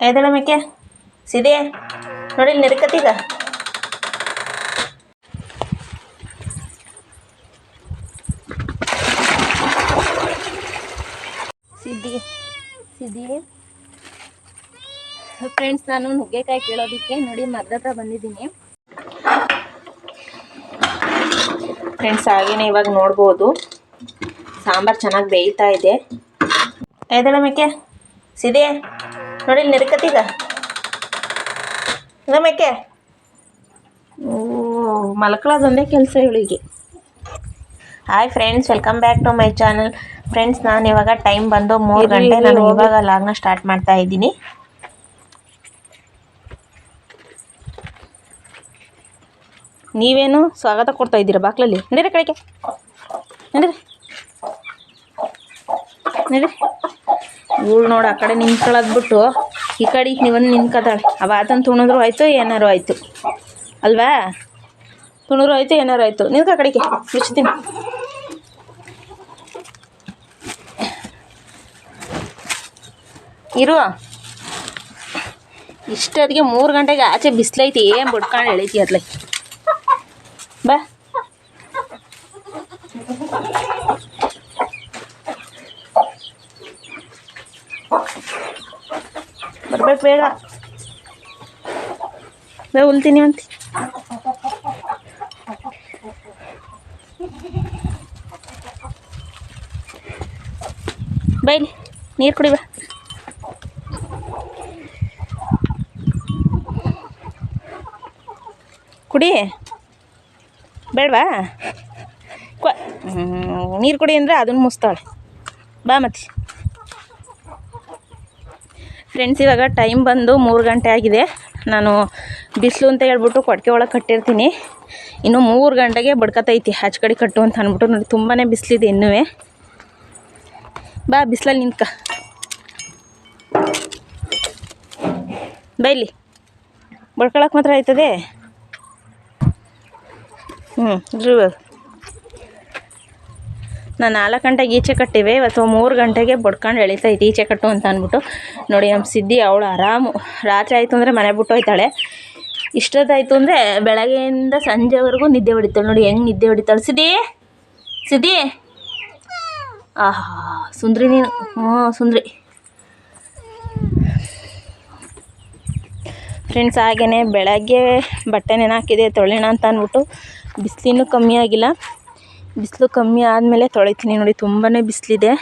ಎದಳ ಮೇಕೆ ಸಿದೆ ನೋಡಿ ನಿರ್ಕತೀಗ ಸಿದ್ದಿ ಸಿದ್ದಿ ಫ್ರೆಂಡ್ಸ್ ನಾನು ನುಗ್ಗೆಕಾಯಿ ಕೇಳೋದಕ್ಕೆ ನೋಡಿ ಮರದ ಹತ್ರ ಬಂದಿದ್ದೀನಿ. ಫ್ರೆಂಡ್ಸ್ ಹಾಗೇನೆ ಇವಾಗ ನೋಡ್ಬೋದು. ಸಾಂಬಾರು ಚೆನ್ನಾಗಿ ಬೇಯ್ತಾ ಇದೆ. ಐದಳ ಮೇಕೆ ಸಿದೆ ನೋಡಿ ನಿರ್ಕತ್ತೀಗ ಮೇಕೆ? ಓ ಮಲ್ಕೊಳ್ಳೋದೊಂದೇ ಕೆಲಸ ಇವಳಿಗೆ. Hi friends welcome back to my channel friends ನಾನು ಇವಾಗ ಟೈಮ್ ಬಂದು ಮೂರು ಗಂಟೆ ನಾನು ಇವಾಗ ಲಾಗ್ನ ಸ್ಟಾರ್ಟ್ ಮಾಡ್ತಾ ಇದ್ದೀನಿ. ನೀವೇನು ಸ್ವಾಗತ ಕೊಡ್ತಾ ಇದ್ದೀರಾ ಬಾಕ್ಲಲ್ಲಿ? ನಡೀರಿ ಕಡೆಗೆ. ನಡೀರಿ. ನಡೀರಿ. ಇವಳು ನೋಡಿ ಆ ಕಡೆ ನಿಂತ್ಕೊಳ್ಳೋದು ಬಿಟ್ಟು ಈ ಕಡೆ ನೀವೊಂದು ನಿಂತ್ಕೊತಾಳೆ ಅವ ಆತನ ತುಣಿದ್ರು ಆಯಿತು, ಏನಾರು ಆಯಿತು. ಅಲ್ವಾ? ತುಣಿದ್ರು ಆಯಿತು, ಏನಾರು ಆಯಿತು. ನಿಂತ್ಕ ಕಡೆಗೆ ಬಿಚ್ತೀನಿ ಇರು. ಇಷ್ಟೊತ್ತಿಗೆ ಮೂರು ಗಂಟೆಗೆ ಆಚೆ ಬಿಸಿಲೈತಿ, ಏನು ಬಿಡ್ಕೊಂಡು ಎಳಿತಿ ಅದ್ಲೈ. ಬಾ. ಬರ್ಬೇಕು ಬೇಗ ಬೇ, ಉಲ್ತೀನಿ ಅಂತ. ಬೈಲಿ ನೀರು ಕುಡಿ ಬಾ. ಕುಡಿ. ಬೇಡವಾ? ನೀರು ಕುಡಿ ಅಂದರೆ ಅದನ್ನು ಮುಸ್ತಾಳೆ. ಬಾ ಮತ್ತೆ. ಫ್ರೆಂಡ್ಸ್ ಇವಾಗ ಟೈಮ್ ಬಂದು ಮೂರು ಗಂಟೆ ಆಗಿದೆ. ನಾನು ಬಿಸಿಲು ಅಂತ ಹೇಳ್ಬಿಟ್ಟು ಕೊಟ್ಟಿಗೆ ಒಳಗೆ ಕಟ್ಟಿರ್ತೀನಿ. ಇನ್ನು ಮೂರು ಗಂಟೆಗೆ ಬಡ್ಕತೈತಿ. ಆಚೆ ಕಡೆ ಕಟ್ಟು ಅಂತ ಅಂದ್ಬಿಟ್ಟು ನೋಡಿ ತುಂಬಾ ಬಿಸಿಲಿದೆ ಇನ್ನೂ ಬಾ, ಬಿಸಿಲಲ್ಲಿ ನಿಂತ್ಕ. ಬೈಲಿ ಬಡ್ಕೊಳಕ್ಕೆ ಮಾತ್ರ ಆಯ್ತದೆ? ಹ್ಞೂ ಇರು. ನಾನು ನಾಲ್ಕು ಗಂಟೆಗೆ ಈಚೆ ಕಟ್ಟಿವೆ, ಇವತ್ತು ಮೂರು ಗಂಟೆಗೆ ಬಡ್ಕೊಂಡು ಎಳಿತೈತೆ, ಈಚೆ ಕಟ್ಟು ಅಂತ ಅಂದ್ಬಿಟ್ಟು. ನೋಡಿ, ನಮ್ಮ ಸಿದ್ಧಿ ಅವಳು ಆರಾಮು. ರಾತ್ರಿ ಆಯಿತು ಅಂದರೆ ಮನೆ ಬಿಟ್ಟು ಹೋಯ್ತಾಳೆ ಇಷ್ಟೊತ್ತಾಯಿತು ಅಂದರೆ ಬೆಳಗ್ಗೆಯಿಂದ ಸಂಜೆವರೆಗೂ ನಿದ್ದೆ ಹೊಡಿತಾಳೆ. ನೋಡಿ, ಹೆಂಗೆ ನಿದ್ದೆ ಹೊಡಿತಾಳೆ. ಸಿದ್ದಿ ಸಿದ್ದಿ ಆಹಾ, ಸುಂದ್ರಿ ನೀನು. ಹ್ಞೂ, ಸುಂದ್ರಿ. ಫ್ರೆಂಡ್ಸ್ ಹಾಗೆಯೇ ಬೆಳಗ್ಗೆ ಬಟ್ಟೆ ನೆನಾಕಿದೆ ತೊಳೆಯೋಣ ಅಂತ ಅಂದ್ಬಿಟ್ಟು. ಬಿಸಿಲಿನೂ ಕಮ್ಮಿ ಆಗಿಲ್ಲ. ಬಿಸಿಲು ಕಮ್ಮಿ ಆದಮೇಲೆ ತೊಳಿತೀನಿ ನೋಡಿ ತುಂಬಾ ಬಿಸಿಲಿದೆ.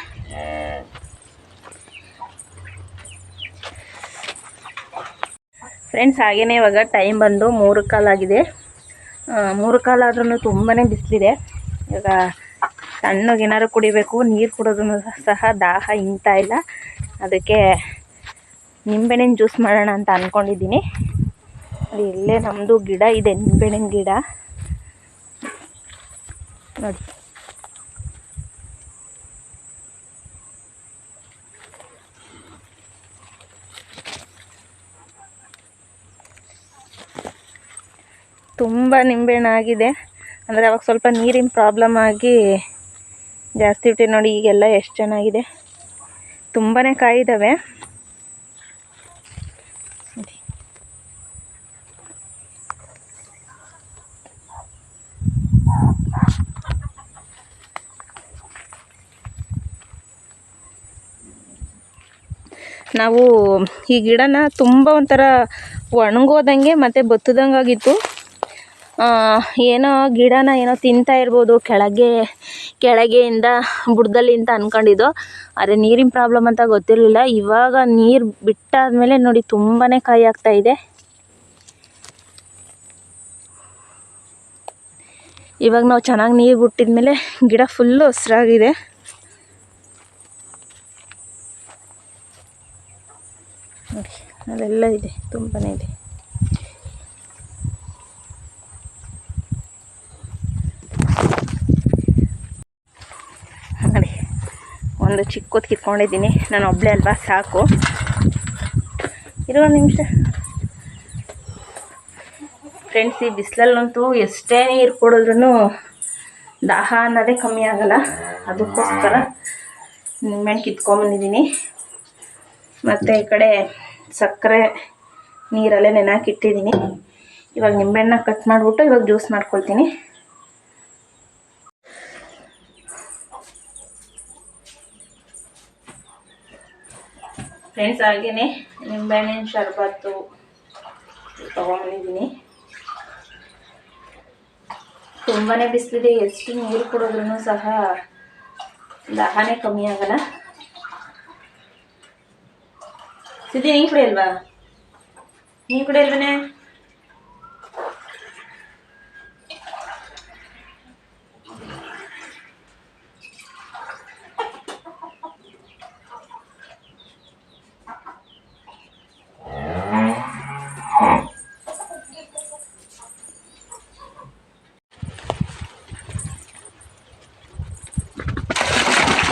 ಫ್ರೆಂಡ್ಸ್ ಹಾಗೆಯೇ ಇವಾಗ ಟೈಮ್ ಬಂದು ಮೂರು ಕಾಲಾಗಿದೆ ಮೂರು ಕಾಲಾದ್ರೂ ತುಂಬಾ ಬಿಸಿಲಿದೆ. ಇವಾಗ ಸಣ್ಣಗೆ ಏನಾದ್ರು ಕುಡಿಬೇಕು, ನೀರು ಕುಡಿದ್ರೂ ಸಹ ದಾಹ ಇಂತ ಇಲ್ಲ. ಅದಕ್ಕೆ ನಿಂಬೆಹಣ್ಣಿನ ಜ್ಯೂಸ್ ಮಾಡೋಣ ಅಂತ ಅಂದ್ಕೊಂಡಿದ್ದೀನಿ ಇಲ್ಲೇ ನಮ್ಮದು ಗಿಡ ಇದೆ ನಿಂಬೆಣ್ಣಿನ ಗಿಡ. ನೋಡಿ ತುಂಬ ನಿಂಬೆಹಣ್ಣು ಆಗಿದೆ. ಅಂದರೆ ಅವಾಗ ಸ್ವಲ್ಪ ನೀರಿನ ಪ್ರಾಬ್ಲಮ್ ಆಗಿ ಜಾಸ್ತಿ ಬಿಟ್ಟಿದೆ ನೋಡಿ, ಈಗೆಲ್ಲ ಎಷ್ಟು ಚೆನ್ನಾಗಿದೆ. ತುಂಬಾ ಕಾಯಿದ್ದಾವೆ ನಾವು ಈ ಗಿಡನ ತುಂಬ ಒಂಥರ ಒಣಗೋದಂಗೆ ಮತ್ತು ಬತ್ತದಂಗೆ ಆಗಿತ್ತು. ಏನೋ ಗಿಡನ ಏನೋ ತಿಂತಾ ಇರ್ಬೋದು, ಕೆಳಗೆ, ಕೆಳಗೆಯಿಂದ ಬುಡದಲ್ಲಿ ಅಂತ ಅಂದ್ಕೊಂಡಿದ್ದು ಆದರೆ ನೀರಿನ ಪ್ರಾಬ್ಲಮ್ ಅಂತ ಗೊತ್ತಿರಲಿಲ್ಲ. ಇವಾಗ ನೀರು ಬಿಟ್ಟಾದಮೇಲೆ ನೋಡಿ ತುಂಬಾ ಕಾಯಿ ಇದೆ. ಇವಾಗ ನಾವು ಚೆನ್ನಾಗಿ ನೀರು ಬಿಟ್ಟಿದ್ಮೇಲೆ ಗಿಡ ಫುಲ್ಲು ಹಸ್ರಾಗಿದೆ. ನೋಡಿ ಅದೆಲ್ಲ ಇದೆ ತುಂಬಾ ಇದೆ. ನೋಡಿ ಒಂದು ಚಿಕ್ಕದು ಕಿತ್ಕೊಂಡಿದ್ದೀನಿ, ನಾನು ಒಬ್ಬಳೇ ಅಲ್ವಾ, ಸಾಕು. ಇರೋ ನಿಮಿಷ. ಫ್ರೆಂಡ್ಸ್ ಈ ಬಿಸಿಲಲ್ಲಂತೂ ಎಷ್ಟೇ ನೀರು ಕೊಡಿದ್ರೂ ದಾಹ ಅನ್ನೋದೇ ಕಮ್ಮಿ ಆಗಲ್ಲ. ಅದಕ್ಕೋಸ್ಕರ ನಿಂಬೆಹಣ್ಣು ಕಿತ್ಕೊಂಡ್ಬಂದಿದ್ದೀನಿ ಮತ್ತು ಈ ಕಡೆ ಸಕ್ಕರೆ ನೀರಲ್ಲೇ ನೆನಾಕಿಟ್ಟಿದ್ದೀನಿ ಇವಾಗ ನಿಂಬೆಹಣ್ಣ ಕಟ್ ಮಾಡಿಬಿಟ್ಟು ಇವಾಗ ಜ್ಯೂಸ್ ಮಾಡ್ಕೊಳ್ತೀನಿ. ಫ್ರೆಂಡ್ಸ್ ಹಾಗೇ ನಿಂಬೆಹಣ್ಣಿನ ಶರ್ಬತ್ತು ತೊಗೊಂಡಿದ್ದೀನಿ. ತುಂಬಾ ಬಿಸಿಲಿದೆ, ಎಷ್ಟು ನೀರು ಕೊಡೋದ್ರೂ ಸಹ ದಾಹನೇ ಕಮ್ಮಿ ಆಗಲ್ಲ. ಸಿದ್ದಿ ನೀನು ಕುಡಿಯಲ್ವಾ ನೀನು ಕುಡಿಯಲ್ವನೇ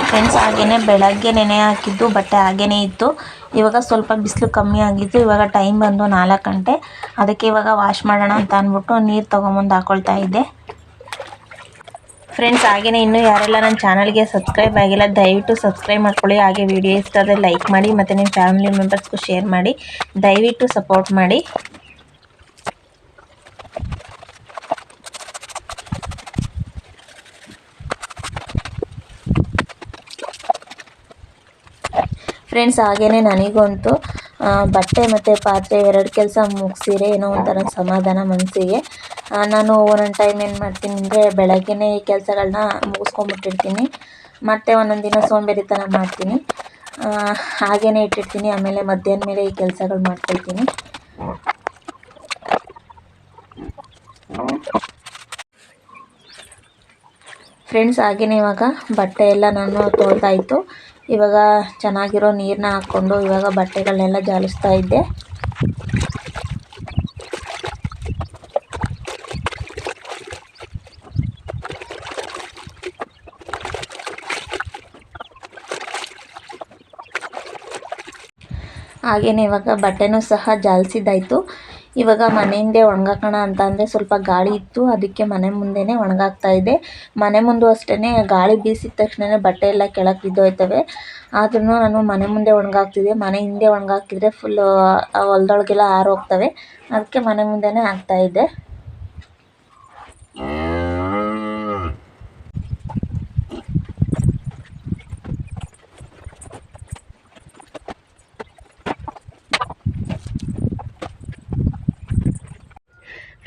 ಫ್ರೆಂಡ್ಸ್ ಹಾಗೇನೆ ಬೆಳಗ್ಗೆ ನೆನೆ ಹಾಕಿದ್ದು ಬಟ್ಟೆ ಹಾಗೇನೆ ಇತ್ತು ಇವಾಗ ಸ್ವಲ್ಪ ಬಿಸಿಲು ಕಮ್ಮಿ ಆಗಿದ್ದು ಇವಾಗ ಟೈಮ್ ಬಂದು ನಾಲ್ಕು ಗಂಟೆ. ಅದಕ್ಕೆ ಇವಾಗ ವಾಶ್ ಮಾಡೋಣ ಅಂತ ಅಂದ್ಬಿಟ್ಟು ನೀರು ತೊಗೊಂಬಂದು ಹಾಕೊಳ್ತಾ ಇದ್ದೆ. ಫ್ರೆಂಡ್ಸ್ ಹಾಗೆಯೇ ಇನ್ನೂ ಯಾರೆಲ್ಲ ನನ್ನ ಚಾನಲ್ಗೆ ಸಬ್ಸ್ಕ್ರೈಬ್ ಆಗಿಲ್ಲ, ದಯವಿಟ್ಟು ಸಬ್ಸ್ಕ್ರೈಬ್ ಮಾಡ್ಕೊಳ್ಳಿ. ಹಾಗೆ ವಿಡಿಯೋ ಇಷ್ಟ ಆದರೆ ಲೈಕ್ ಮಾಡಿ ಮತ್ತು ನಿಮ್ಮ ಫ್ಯಾಮಿಲಿ ಮೆಂಬರ್ಸ್ಗೂ ಶೇರ್ ಮಾಡಿ. ದಯವಿಟ್ಟು ಸಪೋರ್ಟ್ ಮಾಡಿ. ಫ್ರೆಂಡ್ಸ್ ಹಾಗೇ ನನಗಂತೂ ಬಟ್ಟೆ ಮತ್ತು ಪಾತ್ರೆ ಎರಡು ಕೆಲಸ ಮುಗಿಸಿರೆ ಏನೋ ಒಂಥರ ಸಮಾಧಾನ ಮನಸ್ಸಿಗೆ ನಾನು ಒಂದೊಂದು ಟೈಮ್ ಏನು ಮಾಡ್ತೀನಿ ಅಂದರೆ ಈ ಕೆಲಸಗಳನ್ನ ಮುಗಿಸ್ಕೊಂಬಿಟ್ಟಿರ್ತೀನಿ ಮತ್ತು ಒಂದೊಂದು ದಿನ ಸೋಂಬೇರಿತನ ಮಾಡ್ತೀನಿ. ಹಾಗೇ ಇಟ್ಟಿರ್ತೀನಿ. ಆಮೇಲೆ ಮಧ್ಯಾಹ್ನ ಮೇಲೆ ಈ ಕೆಲಸಗಳು ಮಾಡ್ಕೊಳ್ತೀನಿ. ಫ್ರೆಂಡ್ಸ್ ಹಾಗೇ ಇವಾಗ ಬಟ್ಟೆ ಎಲ್ಲ ನಾನು ತೊಳ್ದಾಯಿತು. ಇವಾಗ ಚೆನ್ನಾಗಿರೋ ನೀರನ್ನ ಹಾಕ್ಕೊಂಡು ಇವಾಗ ಬಟ್ಟೆಗಳನ್ನೆಲ್ಲ ಜಾಲಿಸ್ತಾ ಇದ್ದೆ. ಹಾಗೆಯೇ ಇವಾಗ ಬಟ್ಟೆನೂ ಸಹ ಜಾಲಿಸಿದ್ದಾಯಿತು. ಇವಾಗ ಮನೆ ಹಿಂದೆ ಒಣಗಾಕೋಣ ಅಂತ ಅಂದರೆ ಸ್ವಲ್ಪ ಗಾಳಿ ಇತ್ತು, ಅದಕ್ಕೆ ಮನೆ ಮುಂದೆನೇ ಒಣಗಾಕ್ತಾ ಇದ್ದೆ ಮನೆ ಮುಂದೂ ಅಷ್ಟೇ ಗಾಳಿ ಬೀಸಿದ ತಕ್ಷಣನೇ ಬಟ್ಟೆ ಎಲ್ಲ ಕೆಳಗೆ ಬಿದ್ದೋಯ್ತವೆ. ಆದ್ರೂ ನಾನು ಮನೆ ಮುಂದೆ ಒಣಗಾಕ್ತಿದ್ದೆ ಮನೆ ಹಿಂದೆ ಒಣಗಾಕಿದ್ರೆ ಫುಲ್ಲು ಹೊಲ್ದೊಳಗೆಲ್ಲ ಆರೋಗ್ತವೆ. ಅದಕ್ಕೆ ಮನೆ ಮುಂದೆನೇ ಹಾಕ್ತಾಯಿದ್ದೆ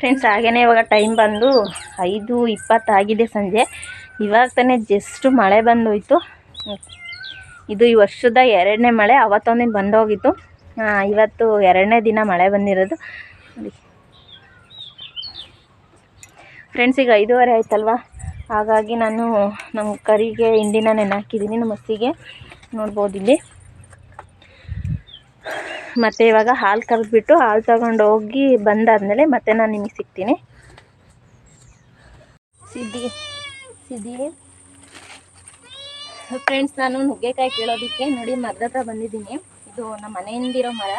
ಫ್ರೆಂಡ್ಸ್ ಹಾಗೇ ಇವಾಗ ಟೈಮ್ ಬಂದು ಐದು ಇಪ್ಪತ್ತಾಗಿದೆ ಸಂಜೆ. ಇವಾಗ ತಾನೇ ಜಸ್ಟು ಮಳೆ ಬಂದೋಯ್ತು. ಇದು ಈ ವರ್ಷದ ಎರಡನೇ ಮಳೆ, ಅವತ್ತೊಂದಿನ ಬಂದೋಗಿತ್ತು. ಇವತ್ತು ಎರಡನೇ ದಿನ ಮಳೆ ಬಂದಿರೋದು. ಫ್ರೆಂಡ್ಸ್ ಈಗ ಐದೂವರೆ ಆಯ್ತಲ್ವಾ? ಹಾಗಾಗಿ ನಾನು ನಮ್ಮ ಕರಿಗೆ ಹಿಂಡಿನ ನೆನೆ ನಮ್ಮ ಹಸಿಗೆ ನೋಡ್ಬೋದು ಇಲ್ಲಿ. ಮತ್ತು ಇವಾಗ ಹಾಲು ಕರೆದ್ಬಿಟ್ಟು ಹಾಲು ತಗೊಂಡು ಹೋಗಿ ಬಂದಾದಮೇಲೆ ಮತ್ತೆ ನಾನು ನಿಮಗೆ ಸಿಗ್ತೀನಿ. ಸಿದ್ದಿ ಸಿದ್ದಿ. ಫ್ರೆಂಡ್ಸ್ ನಾನು ನುಗ್ಗೆಕಾಯಿ ಕೇಳೋದಕ್ಕೆ ನೋಡಿ ಮರದ ಹತ್ರ ಬಂದಿದ್ದೀನಿ. ಇದು ನಮ್ಮ ಮನೆಯಿಂದಿರೋ ಮರ.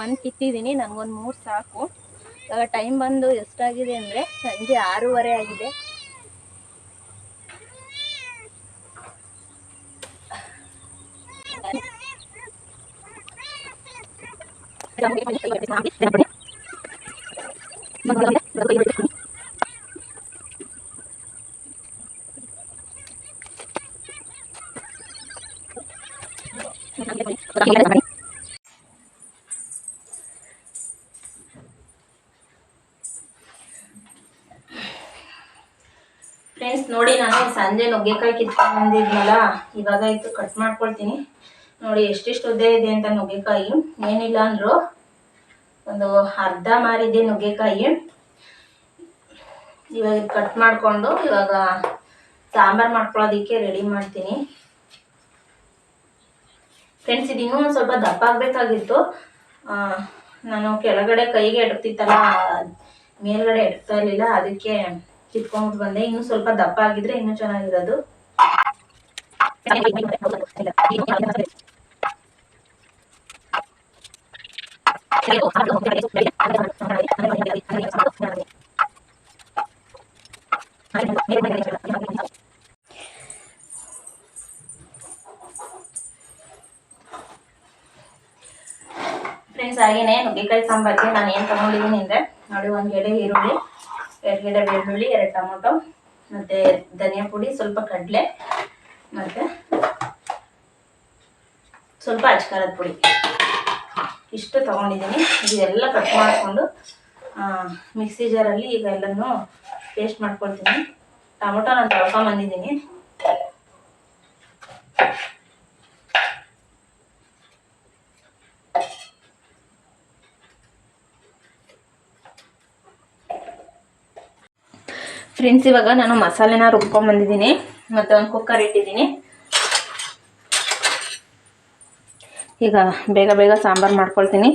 ಒಂದು ಕಿತ್ತಿದ್ದೀನಿ ನನಗೊಂದು ಮೂರು ಸಾಕು. ಇವಾಗ ಟೈಮ್ ಬಂದು ಎಷ್ಟಾಗಿದೆ ಅಂದರೆ ಸಂಜೆ ಆರೂವರೆ ಆಗಿದೆ. ಫ್ರೆಂಡ್ಸ್ ನೋಡಿ ನಾನು ಸಂಜೆ ನುಗ್ಗೆಕಾಯಿ ಕಿತ್ಕೊಂಡು ಬಂದಿದ್ನಲ್ಲ, ಇವಾಗ ಇತ್ತು ಕಟ್ ಮಾಡ್ಕೊಳ್ತೀನಿ. ನೋಡಿ, ಎಷ್ಟೆಷ್ಟು ಉದ್ದ ಇದೆ ಅಂತ ನುಗ್ಗೆಕಾಯಿ. ಏನಿಲ್ಲ ಅಂದ್ರು ಒಂದು ಅರ್ಧ ಮಾರಿದೆ ನುಗ್ಗೆಕಾಯಿ. ಇವಾಗ ಕಟ್ ಮಾಡಿಕೊಂಡು ಇವಾಗ ಸಾಂಬಾರು ಮಾಡ್ಕೊಳ್ಳೋದಕ್ಕೆ ರೆಡಿ ಮಾಡ್ತೀನಿ. ಫ್ರೆಂಡ್ಸ್ ಇದು ಇನ್ನೂ ಒಂದು ಸ್ವಲ್ಪ ದಪ್ಪ ಆಗಬೇಕಾಗಿತ್ತು. ನಾನು ಕೆಳಗಡೆ ಕೈಗೆ ಎಡ್ತಿತ್ತಲ್ಲ ಮೇಲ್ಗಡೆ ಎಡ್ತಾ ಇರಲಿಲ್ಲ, ಅದಕ್ಕೆ ಕಿತ್ಕೊಂಡ್ಬಿಟ್ಟು ಬಂದೆ. ಇನ್ನೂ ಸ್ವಲ್ಪ ದಪ್ಪ ಆಗಿದ್ರೆ ಇನ್ನೂ ಚೆನ್ನಾಗಿರೋದು. ಫ್ರೆಂಡ್ಸ್ ಹಾಗೇನೆ ನುಗ್ಗೆಕಾಯಿ ಸಾಂಬಾರ್ಗೆ ನಾನು ಏನು ತಗೊಂಡಿದ್ದೀನಿ ಅಂದ್ರೆ ನೋಡಿ, ಒಂದು ಎಡೆ ಈರುಳ್ಳಿ, ಎರಡು ಗಿಡ ಬೆಳ್ಳುಳ್ಳಿ, ಎರಡು ಟೊಮೊಟೊ, ಮತ್ತೆ ಧನಿಯಾ ಪುಡಿ, ಸ್ವಲ್ಪ ಕಡಲೆ, ಮತ್ತೆ ಸ್ವಲ್ಪ ಅಚ್ಕಾರದ ಪುಡಿ. ಇಷ್ಟು ತೊಗೊಂಡಿದ್ದೀನಿ. ಇದೆಲ್ಲ ಕಟ್ ಮಾಡಿಕೊಂಡು ಮಿಕ್ಸಿ ಜಾರಲ್ಲಿ ಈಗ ಎಲ್ಲನೂ ಪೇಸ್ಟ್ ಮಾಡ್ಕೊಳ್ತೀನಿ. ಟೊಮೊಟೊ ನಾನು ತೊಳ್ಕೊಂಬಂದಿದ್ದೀನಿ ಫ್ರೆಂಡ್ಸ್ ಇವಾಗ ನಾನು ಮಸಾಲೆನ ರುಬ್ಕೊಂಬಂದಿದ್ದೀನಿ ಮತ್ತು ಒಂದು ಕುಕ್ಕರ್ ಇಟ್ಟಿದ್ದೀನಿ. ಈಗ ಬೇಗ ಬೇಗ ಸಾಂಬಾರು ಮಾಡ್ಕೊಳ್ತೀನಿ.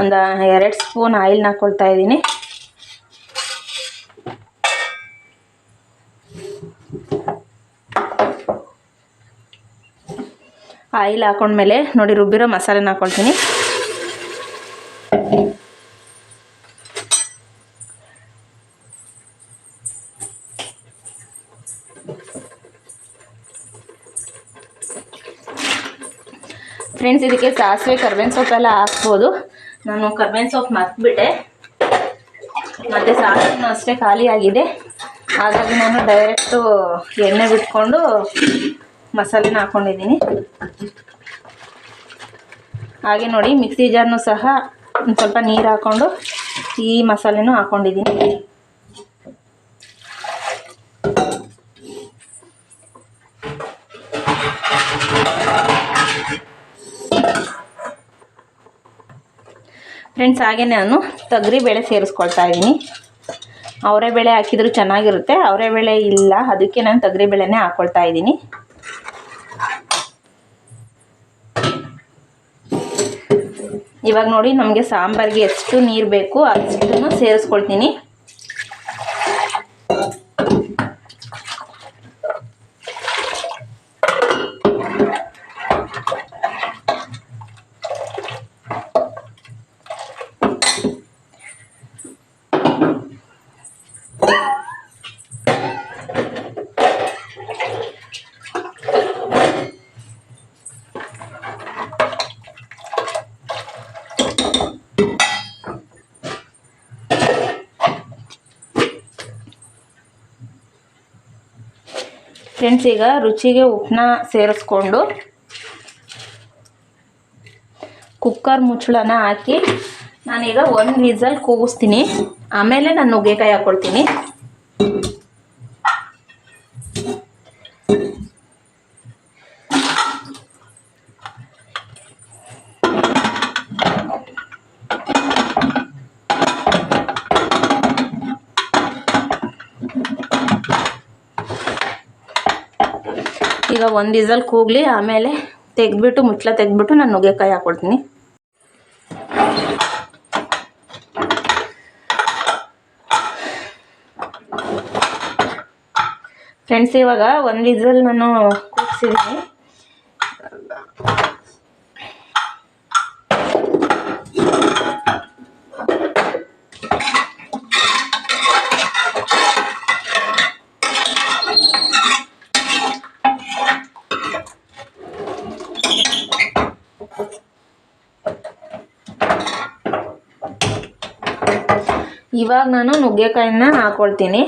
ಒಂದು ಎರಡು ಸ್ಪೂನ್ ಆಯಿಲ್ನ ಹಾಕ್ಕೊಳ್ತಾ ಇದ್ದೀನಿ. ಆಯಿಲ್ ಹಾಕೊಂಡ್ಮೇಲೆ ನೋಡಿ ರುಬ್ಬಿರೋ ಮಸಾಲೆನ ಹಾಕ್ಕೊಳ್ತೀನಿ ಫ್ರೆಂಡ್ಸ್ ಇದಕ್ಕೆ ಸಾಸಿವೆ ಕರ್ಬೇವಿನ ಸೊಪ್ಪೆಲ್ಲ ಹಾಕ್ಬೋದು. ನಾನು ಕರ್ಬೇವಿನ ಸೊಪ್ಪು ಮರ್ತ್ಬಿಟ್ಟೆ. ಮತ್ತು ಸಾಸಿವೆನೂ ಅಷ್ಟೇ ಖಾಲಿಯಾಗಿದೆ ಹಾಗಾಗಿ ನಾನು ಡೈರೆಕ್ಟು ಎಣ್ಣೆ ಬಿಟ್ಕೊಂಡು ಮಸಾಲೆನ ಹಾಕ್ಕೊಂಡಿದ್ದೀನಿ ಹಾಗೆ ನೋಡಿ, ಮಿಕ್ಸಿ ಜಾರ್ನು ಸಹ ಒಂದು ಸ್ವಲ್ಪ ನೀರು ಹಾಕ್ಕೊಂಡು ಈ ಮಸಾಲೆನೂ ಹಾಕ್ಕೊಂಡಿದ್ದೀನಿ ಫ್ರೆಂಡ್ಸ್ ಹಾಗೆ ನಾನು ತೊಗರಿ ಬೇಳೆ ಸೇರಿಸ್ಕೊಳ್ತಾ ಇದ್ದೀನಿ. ಅವರೇ ಬೇಳೆ ಹಾಕಿದ್ರು ಚೆನ್ನಾಗಿರುತ್ತೆ, ಅವರೇ ಬೇಳೆ ಇಲ್ಲ, ಅದಕ್ಕೆ ನಾನು ತೊಗರಿ ಬೇಳೆನೇ ಹಾಕ್ಕೊಳ್ತಾ ಇದ್ದೀನಿ. ಇವಾಗ ನೋಡಿ ನಮಗೆ ಸಾಂಬಾರಿಗೆ ಎಷ್ಟು ನೀರು ಬೇಕು ಅಷ್ಟನ್ನು ಸೇರಿಸ್ಕೊಳ್ತೀನಿ. ಫ್ರೆಂಡ್ಸ್ ಈಗ ರುಚಿಗೆ ಉಪ್ಪನ್ನ ಸೇರಿಸ್ಕೊಂಡು ಕುಕ್ಕರ್ ಮುಚ್ಚಳನ ಹಾಕಿ ನಾನೀಗ ಒಂದು ವಿಸಲ್ ಕೂಗಿಸ್ತೀನಿ. ಆಮೇಲೆ ನಾನು ನುಗ್ಗೆಕಾಯಿ ಹಾಕ್ಕೊಳ್ತೀನಿ ಈಗ ಒಂದು ಇಸಲ್ ಕೂಗಲಿ, ಆಮೇಲೆ ತೆಗೆದ್ಬಿಟ್ಟು ಮುಟ್ಲ ತೆಗೆದ್ಬಿಟ್ಟು ನಾನು ನುಗ್ಗೆಕಾಯಿ ಹಾಕ್ಕೊಳ್ತೀನಿ ಫ್ರೆಂಡ್ಸ್ ಇವಾಗ ಒಂದು ವಿಸಲ್ ನಾನು ಕೂಗಿಸಿದ್ದೀನಿ. ಇವಾಗ ನಾನು ನುಗ್ಗೆಕಾಯಿನ ಹಾಕ್ಕೊಳ್ತೀನಿ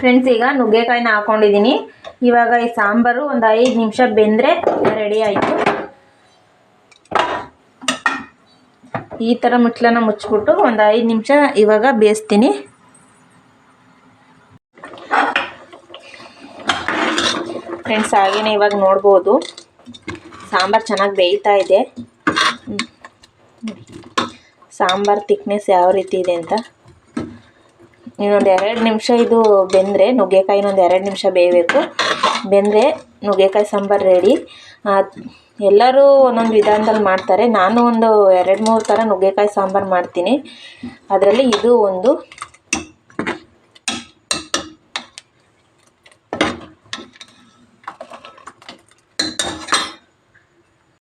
ಫ್ರೆಂಡ್ಸ್ ಈಗ ನುಗ್ಗೆಕಾಯಿನ ಹಾಕೊಂಡಿದ್ದೀನಿ. ಇವಾಗ ಈ ಸಾಂಬಾರು ಒಂದು ಐದು ನಿಮಿಷ ಬೆಂದರೆ ರೆಡಿ ಆಯಿತು. ಈ ಥರ ಮುಟ್ಲನ್ನ ಮುಚ್ಚಿಬಿಟ್ಟು ಒಂದು ಐದು ನಿಮಿಷ ಇವಾಗ ಬೇಯಿಸ್ತೀನಿ. ಫ್ರೆಂಡ್ಸ್ ಹಾಗೇನೆ ಇವಾಗ ನೋಡ್ಬೋದು. ಸಾಂಬಾರು ಚೆನ್ನಾಗಿ ಬೇಯ್ತಾ ಇದೆ. ಸಾಂಬಾರು ತಿಕ್ನೆಸ್ ಯಾವ ರೀತಿ ಇದೆ ಅಂತ. ಇನ್ನೊಂದು ಎರಡು ನಿಮಿಷ ಇದು ಬೆಂದರೆ ನುಗ್ಗೆಕಾಯಿ ಇನ್ನೊಂದು ಎರಡು ನಿಮಿಷ ಬೇಯಬೇಕು. ಬೆಂದರೆ ನುಗ್ಗೆಕಾಯಿ ಸಾಂಬಾರು ರೆಡಿ ಎಲ್ಲರೂ ಒಂದೊಂದು ವಿಧಾನದಲ್ಲಿ ಮಾಡ್ತಾರೆ. ನಾನು ಒಂದು ಎರಡು ಮೂರು ಥರ ನುಗ್ಗೆಕಾಯಿ ಸಾಂಬಾರು ಮಾಡ್ತೀನಿ. ಅದರಲ್ಲಿ ಇದು ಒಂದು